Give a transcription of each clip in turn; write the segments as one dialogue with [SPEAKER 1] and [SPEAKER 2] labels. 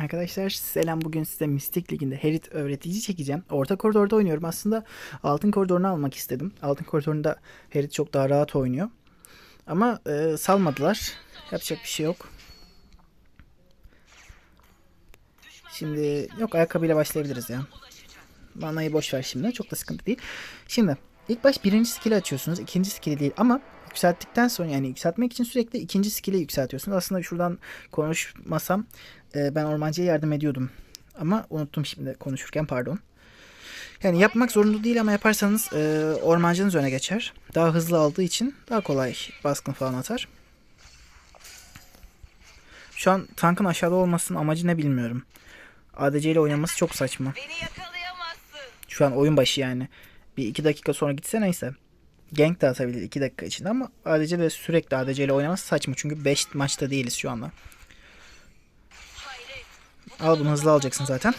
[SPEAKER 1] Arkadaşlar selam bugün size Mistik Ligi'nde Herit öğretici çekeceğim. Orta koridorda oynuyorum. Aslında altın koridorunu almak istedim. Altın koridorunda Herit çok daha rahat oynuyor. Ama e, salmadılar. Yapacak bir şey yok. Şimdi yok ayakkabıyla başlayabiliriz ya. Manayı boş ver şimdi. Çok da sıkıntı değil. Şimdi ilk baş birinci skill'i açıyorsunuz. ikinci skill'i değil ama yükselttikten sonra yani yükseltmek için sürekli ikinci skill'i yükseltiyorsunuz. Aslında şuradan konuşmasam e, ben ormancıya yardım ediyordum. Ama unuttum şimdi konuşurken pardon. Yani yapmak zorunda değil ama yaparsanız e, ormancınız öne geçer. Daha hızlı aldığı için daha kolay baskın falan atar. Şu an tankın aşağıda olmasının amacı ne bilmiyorum. ADC ile oynaması çok saçma. Şu an oyun başı yani. Bir iki dakika sonra gitse neyse. Gank de atabilir iki dakika içinde ama ADC de sürekli ADC ile oynaması saçma. Çünkü 5 maçta değiliz şu anda. Al bunu hızlı alacaksın zaten.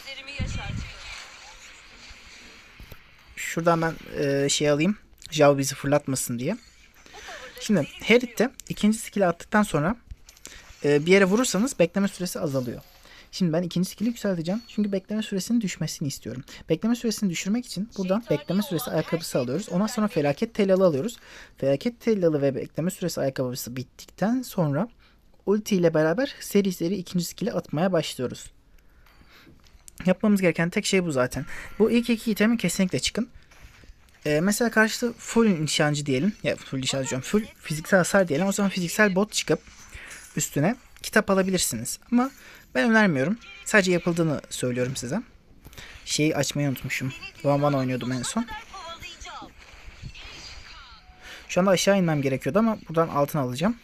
[SPEAKER 1] Şuradan ben e, şey alayım. Jao bizi fırlatmasın diye. Şimdi Herit'te ikinci skill'i attıktan sonra e, bir yere vurursanız bekleme süresi azalıyor. Şimdi ben ikinci skill'i yükselteceğim. Çünkü bekleme süresinin düşmesini istiyorum. Bekleme süresini düşürmek için buradan bekleme süresi ayakkabısı alıyoruz. Ondan sonra felaket tellalı alıyoruz. Felaket tellalı ve bekleme süresi ayakkabısı bittikten sonra ulti ile beraber seri seri ikinci skill'i atmaya başlıyoruz. Yapmamız gereken tek şey bu zaten. Bu ilk iki itemi kesinlikle çıkın. Ee, mesela karşıda full nişancı diyelim. Ya full nişancı diyorum. Full fiziksel hasar diyelim. O zaman fiziksel bot çıkıp üstüne kitap alabilirsiniz. Ama ben önermiyorum. Sadece yapıldığını söylüyorum size. Şeyi açmayı unutmuşum. One One oynuyordum en son. Şu anda aşağı inmem gerekiyordu ama buradan altın alacağım.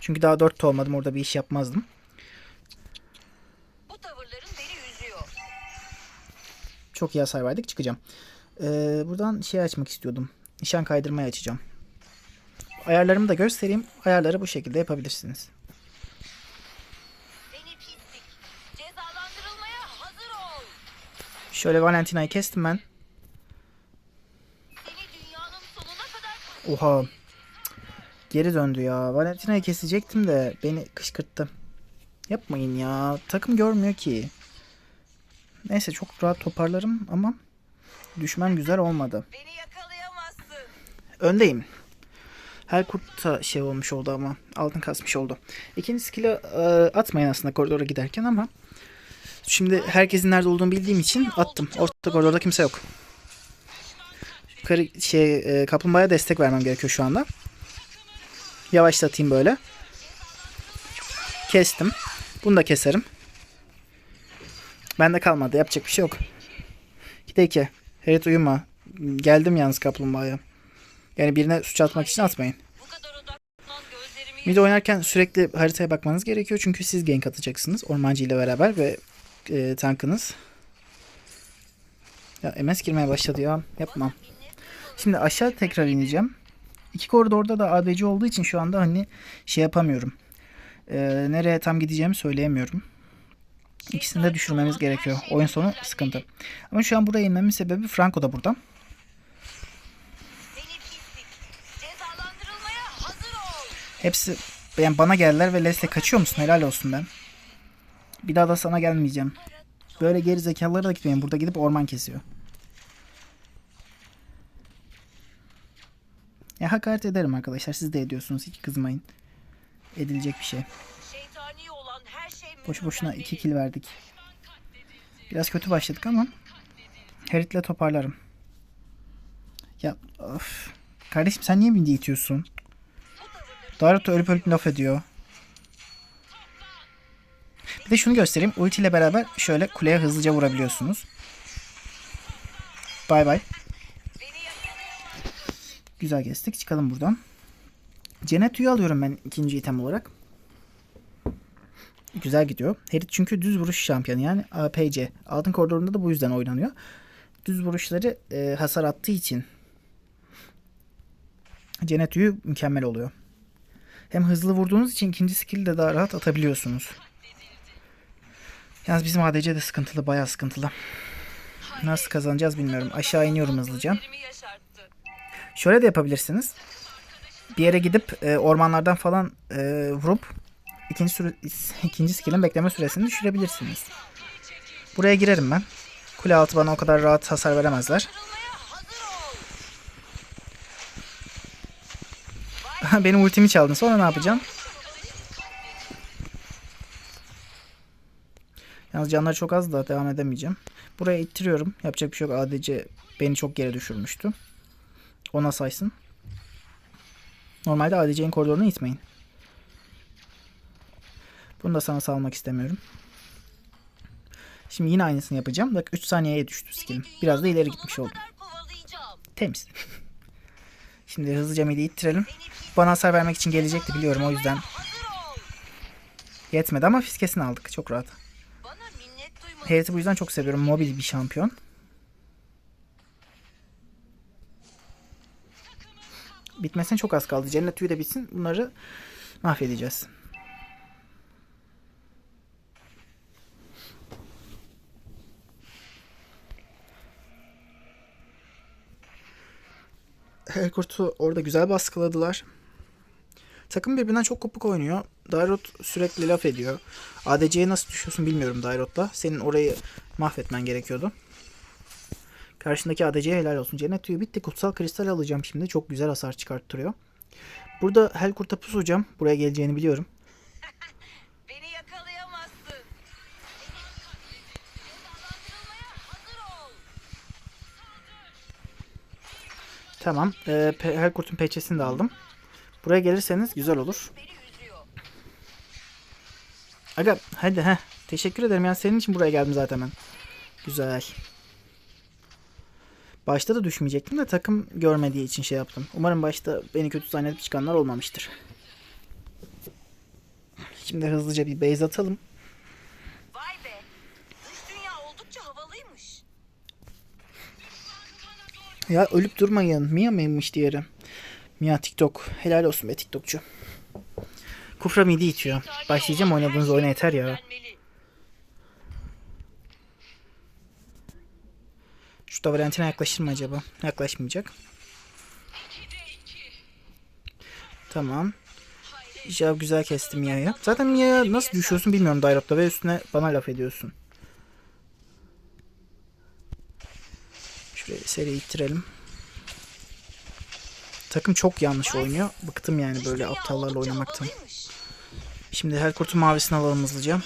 [SPEAKER 1] Çünkü daha 4 olmadım. Orada bir iş yapmazdım. Çok iyi hasar verdik. Çıkacağım. Ee, buradan şey açmak istiyordum. Nişan kaydırmayı açacağım. Ayarlarımı da göstereyim. Ayarları bu şekilde yapabilirsiniz. Şöyle Valentina'yı kestim ben. Oha. Geri döndü ya. Valentina'yı kesecektim de beni kışkırttı. Yapmayın ya. Takım görmüyor ki. Neyse çok rahat toparlarım ama düşman güzel olmadı. Öndeyim. Her kurt da şey olmuş oldu ama altın kasmış oldu. İkinci skill'e e, atmayın aslında koridora giderken ama şimdi herkesin nerede olduğunu bildiğim için attım. Orta koridorda kimse yok. Yukarı şey e, kaplumbağaya destek vermem gerekiyor şu anda. Yavaşlatayım böyle. Kestim. Bunu da keserim. Bende kalmadı. Yapacak bir şey yok. 2'de 2. Herit uyuma. Geldim yalnız kaplumbağaya. Yani birine suç atmak için atmayın. Mid oynarken sürekli haritaya bakmanız gerekiyor. Çünkü siz gank atacaksınız. Ormancı ile beraber ve e, tankınız. Ya MS girmeye başladı ya. Yapmam. Şimdi aşağı tekrar ineceğim. İki koridorda da ADC olduğu için şu anda hani şey yapamıyorum. E, nereye tam gideceğimi söyleyemiyorum. İkisini de düşürmemiz gerekiyor. Oyun sonu sıkıntı. Ama şu an buraya inmemin sebebi Franco da burada. Hepsi yani bana geldiler ve Leslie kaçıyor musun? Helal olsun ben. Bir daha da sana gelmeyeceğim. Böyle geri zekalara da gitmeyin. Burada gidip orman kesiyor. Ya hakaret ederim arkadaşlar. Siz de ediyorsunuz. Hiç kızmayın. Edilecek bir şey. Boşu boşuna. 2 kill verdik. Biraz kötü başladık ama Herit'le toparlarım. Ya of. Kardeşim sen niye beni itiyorsun? Daruto ölüp ölüp laf ediyor. De şunu göstereyim. Ulti ile beraber şöyle kuleye hızlıca vurabiliyorsunuz. Bay bay. Güzel kestik. Çıkalım buradan. Cennet tüyü alıyorum ben ikinci item olarak. Güzel gidiyor. Herit çünkü düz vuruş şampiyonu yani APC. Altın koridorunda da bu yüzden oynanıyor. Düz vuruşları e, hasar attığı için Cennet tüyü mükemmel oluyor. Hem hızlı vurduğunuz için ikinci skill'i de daha rahat atabiliyorsunuz. Yalnız bizim ADC de sıkıntılı, bayağı sıkıntılı. Nasıl kazanacağız bilmiyorum. Aşağı iniyorum hızlıca. Şöyle de yapabilirsiniz. Bir yere gidip e, ormanlardan falan e, vurup ikinci süre, ikinci skill'in bekleme süresini düşürebilirsiniz. Buraya girerim ben. Kule altı bana o kadar rahat hasar veremezler. Benim ultimi çaldın. Sonra ne yapacağım? Yalnız canları çok az da devam edemeyeceğim. Buraya ittiriyorum. Yapacak bir şey yok. ADC beni çok geri düşürmüştü. Ona saysın. Normalde ADC'nin koridorunu itmeyin. Bunu da sana salmak istemiyorum. Şimdi yine aynısını yapacağım. Bak 3 saniyeye düştü skillim. Biraz da ileri gitmiş oldum. Temiz. Şimdi hızlıca midi ittirelim. Bana hasar vermek için gelecekti biliyorum o yüzden. Yetmedi ama fiskesini aldık. Çok rahat. Heriti bu yüzden çok seviyorum. Mobil bir şampiyon. Bitmesine çok az kaldı. Cennet tüyü de bitsin. Bunları mahvedeceğiz. Helkurt'u orada güzel baskıladılar. Takım birbirinden çok kopuk oynuyor. Dairot sürekli laf ediyor. ADC'ye nasıl düşüyorsun bilmiyorum Dairot'la. Senin orayı mahvetmen gerekiyordu. Karşındaki ADC'ye helal olsun. Cennet tüyü bitti. Kutsal kristal alacağım şimdi. Çok güzel hasar çıkarttırıyor. Burada Helkurt'a pusacağım. Buraya geleceğini biliyorum.
[SPEAKER 2] Beni yakalayamazsın. Cezalandırılmaya hazır ol.
[SPEAKER 1] Tamam. Ee, Helkurt'un peçesini de aldım. Buraya gelirseniz güzel olur. Aga hadi he. Teşekkür ederim. Yani senin için buraya geldim zaten ben. Güzel. Başta da düşmeyecektim de takım görmediği için şey yaptım. Umarım başta beni kötü zannedip çıkanlar olmamıştır. Şimdi hızlıca bir base atalım.
[SPEAKER 2] Vay be. Dış dünya oldukça havalıymış.
[SPEAKER 1] Ya ölüp durmayın. Mia mıymış diğeri? Mia TikTok. Helal olsun be TikTokçu. Kufra midi itiyor. Başlayacağım oynadığınız oyuna yeter ya. Şu da Valentina yaklaşır mı acaba? Yaklaşmayacak. Tamam. Jav güzel kesti Mia'yı. Zaten Mia'ya nasıl düşüyorsun bilmiyorum Dairot'ta ve üstüne bana laf ediyorsun. Şuraya seri ittirelim. Takım çok yanlış oynuyor. Bıktım yani böyle aptallarla oynamaktan. Şimdi Helkurt'un mavisini alalım hızlıca.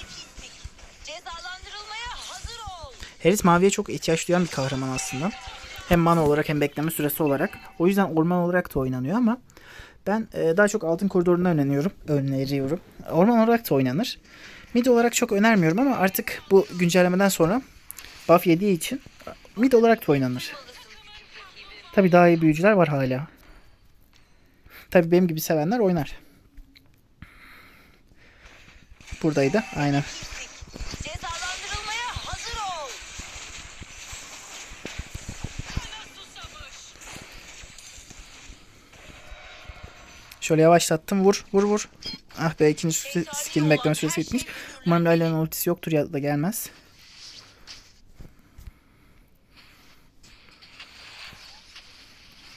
[SPEAKER 1] Herit maviye çok ihtiyaç duyan bir kahraman aslında. Hem mana olarak hem bekleme süresi olarak. O yüzden orman olarak da oynanıyor ama ben e, daha çok altın koridorunu öneriyorum. Öneriyorum. Orman olarak da oynanır. Mid olarak çok önermiyorum ama artık bu güncellemeden sonra buff yediği için mid olarak da oynanır. Tabi daha iyi büyücüler var hala. Tabi benim gibi sevenler oynar. Buradaydı. Aynen. Şöyle yavaşlattım. Vur vur vur. Ah be ikinci skill'in bekleme süresi bitmiş. Umarım Layla'nın ultisi yoktur ya da gelmez.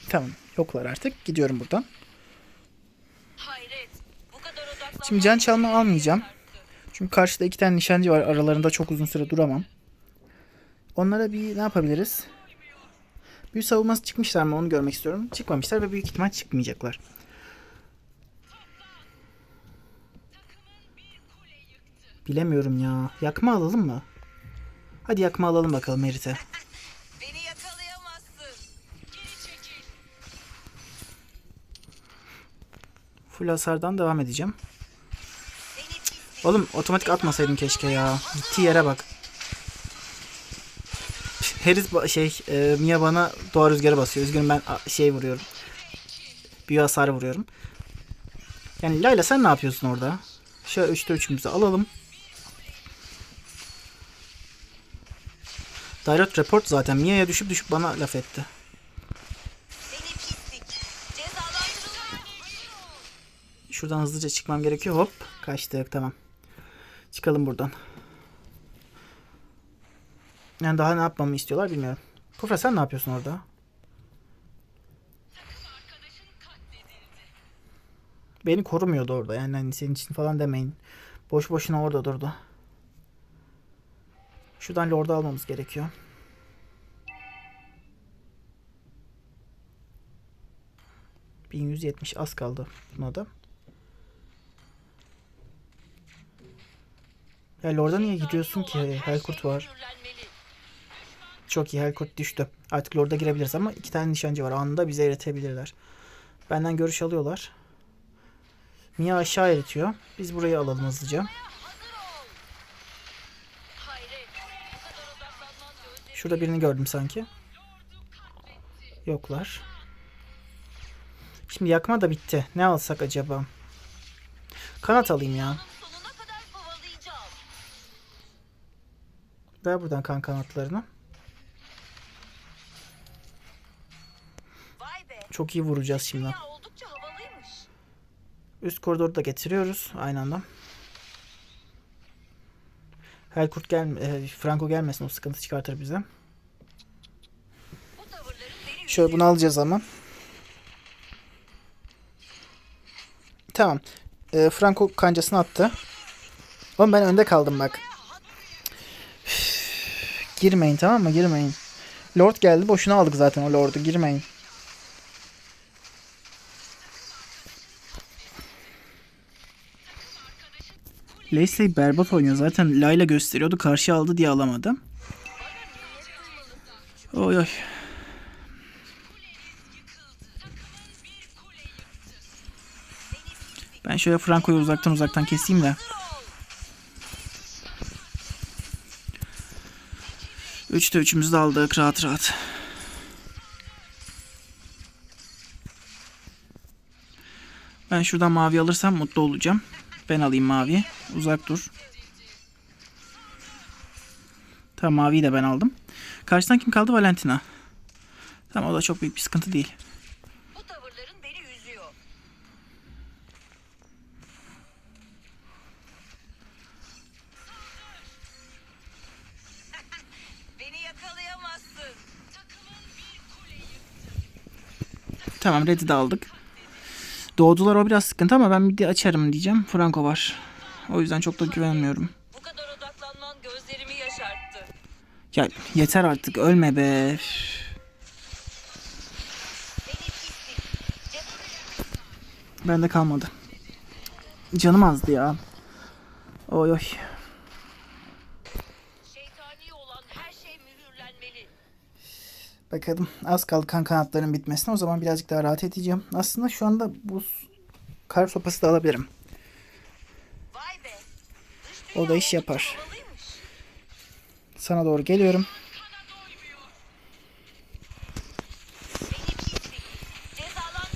[SPEAKER 1] Tamam. Yoklar artık. Gidiyorum buradan.
[SPEAKER 2] Hayret. Bu kadar odaklanmak
[SPEAKER 1] Şimdi can çalma almayacağım. Çünkü karşıda iki tane nişancı var. Aralarında çok uzun süre duramam. Onlara bir ne yapabiliriz? Büyü savunması çıkmışlar mı onu görmek istiyorum. Çıkmamışlar ve büyük ihtimal çıkmayacaklar. Bilemiyorum ya. Yakma alalım mı? Hadi yakma alalım bakalım Merit'e. Full hasardan devam edeceğim. Oğlum otomatik atmasaydım keşke ya. Gittiği yere bak. Ba- şey e, Mia bana doğa rüzgarı basıyor. Üzgünüm ben şey vuruyorum. Büyü hasarı vuruyorum. Yani Layla sen ne yapıyorsun orada? Şöyle 3'te 3'ümüzü alalım. Direct report zaten Mia'ya düşüp düşüp bana laf etti. Şuradan hızlıca çıkmam gerekiyor. Hop kaçtık tamam. Çıkalım buradan. Yani daha ne yapmamı istiyorlar bilmiyorum. Kufra sen ne yapıyorsun orada? Beni korumuyordu orada. Yani hani senin için falan demeyin. Boş boşuna orada durdu. Şuradan Lord'u almamız gerekiyor. ...1170 az kaldı buna da. Ya Lord'a niye gidiyorsun ki? Helkurt var. Çok iyi Helkurt düştü. Artık Lord'a girebiliriz ama iki tane nişancı var. Anında bize eretebilirler. Benden görüş alıyorlar. Mia aşağı eritiyor. Biz burayı alalım hızlıca. Şurada birini gördüm sanki. Yoklar. Şimdi yakma da bitti. Ne alsak acaba? Kanat alayım ya. Ver buradan kan kanatlarını. Çok iyi vuracağız şimdi. Üst koridoru da getiriyoruz aynı anda. Helkurt gel e, Franco gelmesin o sıkıntı çıkartır bize. Şöyle bunu alacağız ama. Tamam. E, Franco kancasını attı. Oğlum ben önde kaldım bak. Girmeyin tamam mı? Girmeyin. Lord geldi. Boşuna aldık zaten o Lord'u. Girmeyin. Leslie berbat oynuyor. Zaten Layla gösteriyordu. Karşı aldı diye alamadı. Oy oy. Ben şöyle Franco'yu uzaktan uzaktan keseyim de. Üçte üçümüzü de aldık rahat rahat. Ben şuradan mavi alırsam mutlu olacağım. Ben alayım mavi. Uzak dur. Tamam maviyi de ben aldım. Karşıdan kim kaldı? Valentina. Tamam o da çok büyük bir sıkıntı değil. Tamam Red'i de aldık. Doğdular o biraz sıkıntı ama ben bir de açarım diyeceğim. Franco var. O yüzden çok da güvenmiyorum.
[SPEAKER 2] Bu kadar odaklanman gözlerimi yaşarttı.
[SPEAKER 1] Ya yeter artık ölme be. Bende kalmadı. Canım azdı ya. Oy oy.
[SPEAKER 2] Şeytani olan her şey mühürlenmeli.
[SPEAKER 1] Bakalım az kaldı kan kanatların bitmesine. O zaman birazcık daha rahat edeceğim. Aslında şu anda bu kar sopası da alabilirim. O da iş yapar. Sana doğru geliyorum.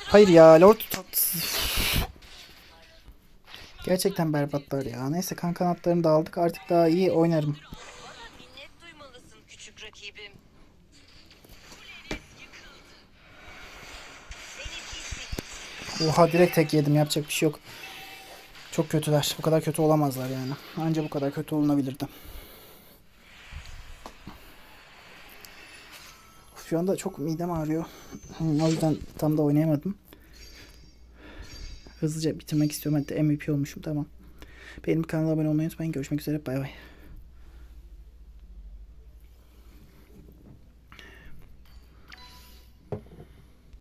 [SPEAKER 1] Hayır ya Lord Tot. Gerçekten berbatlar ya. Neyse kan kanatlarını da aldık. Artık daha iyi oynarım. Oha direkt tek yedim. Yapacak bir şey yok. Çok kötüler. Bu kadar kötü olamazlar yani. Anca bu kadar kötü olunabilirdi. Şu anda çok midem ağrıyor. Hmm, O yüzden tam da oynayamadım. Hızlıca bitirmek istiyorum. Hatta MVP olmuşum. Tamam. Benim kanala abone olmayı unutmayın. Görüşmek üzere. Bay bay.